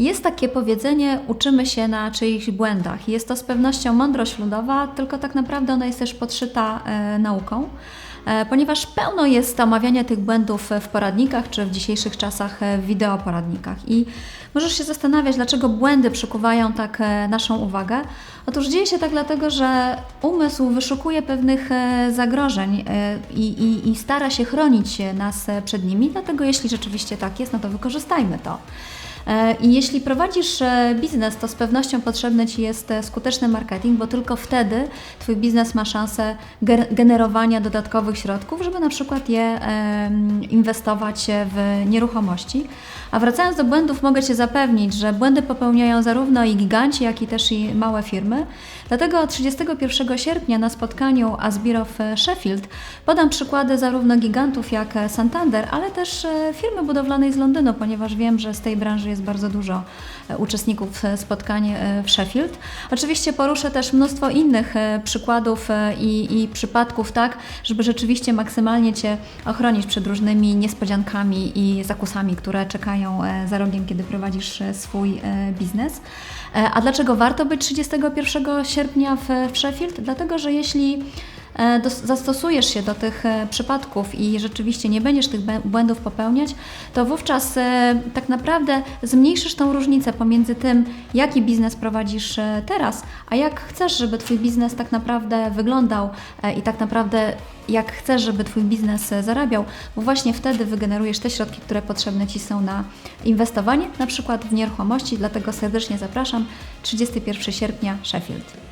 Jest takie powiedzenie, uczymy się na czyichś błędach. Jest to z pewnością mądrość ludowa, tylko tak naprawdę ona jest też podszyta e, nauką, e, ponieważ pełno jest omawiania tych błędów w poradnikach, czy w dzisiejszych czasach e, w wideoporadnikach. I możesz się zastanawiać, dlaczego błędy przykuwają tak e, naszą uwagę. Otóż dzieje się tak dlatego, że umysł wyszukuje pewnych zagrożeń i, i, i stara się chronić nas przed nimi, dlatego jeśli rzeczywiście tak jest, no to wykorzystajmy to. E, I jeśli prowadzisz e, biznes, to z pewnością potrzebny Ci jest e, skuteczny marketing, bo tylko wtedy Twój biznes ma szansę ge- generowania dodatkowych środków, żeby na przykład je inwestować w nieruchomości. A wracając do błędów, mogę Cię zapewnić, że błędy popełniają zarówno i giganci, jak i też i małe firmy. Dlatego 31 sierpnia na spotkaniu Asbiro w Sheffield podam przykłady zarówno gigantów jak Santander, ale też firmy budowlanej z Londynu, ponieważ wiem, że z tej branży jest bardzo dużo e, uczestników e, spotkań e, w Sheffield. Oczywiście poruszę też mnóstwo innych przykładów i, i przypadków, tak, żeby rzeczywiście maksymalnie Cię ochronić przed różnymi niespodziankami i zakusami, które czekają za rogiem, kiedy prowadzisz swój biznes. A dlaczego warto być 31 sierpnia w, w Sheffield? Dlatego, że jeśli zastosujesz się do tych e, przypadków i rzeczywiście nie będziesz tych błędów popełniać, to wówczas e, tak naprawdę zmniejszysz tą różnicę pomiędzy tym, jaki biznes prowadzisz e, teraz, a jak chcesz, żeby Twój biznes tak naprawdę wyglądał e, i tak naprawdę jak chcesz, żeby Twój biznes e, zarabiał, bo właśnie wtedy wygenerujesz te środki, które potrzebne Ci są na inwestowanie, na przykład w nieruchomości. Dlatego serdecznie zapraszam 31 sierpnia Sheffield.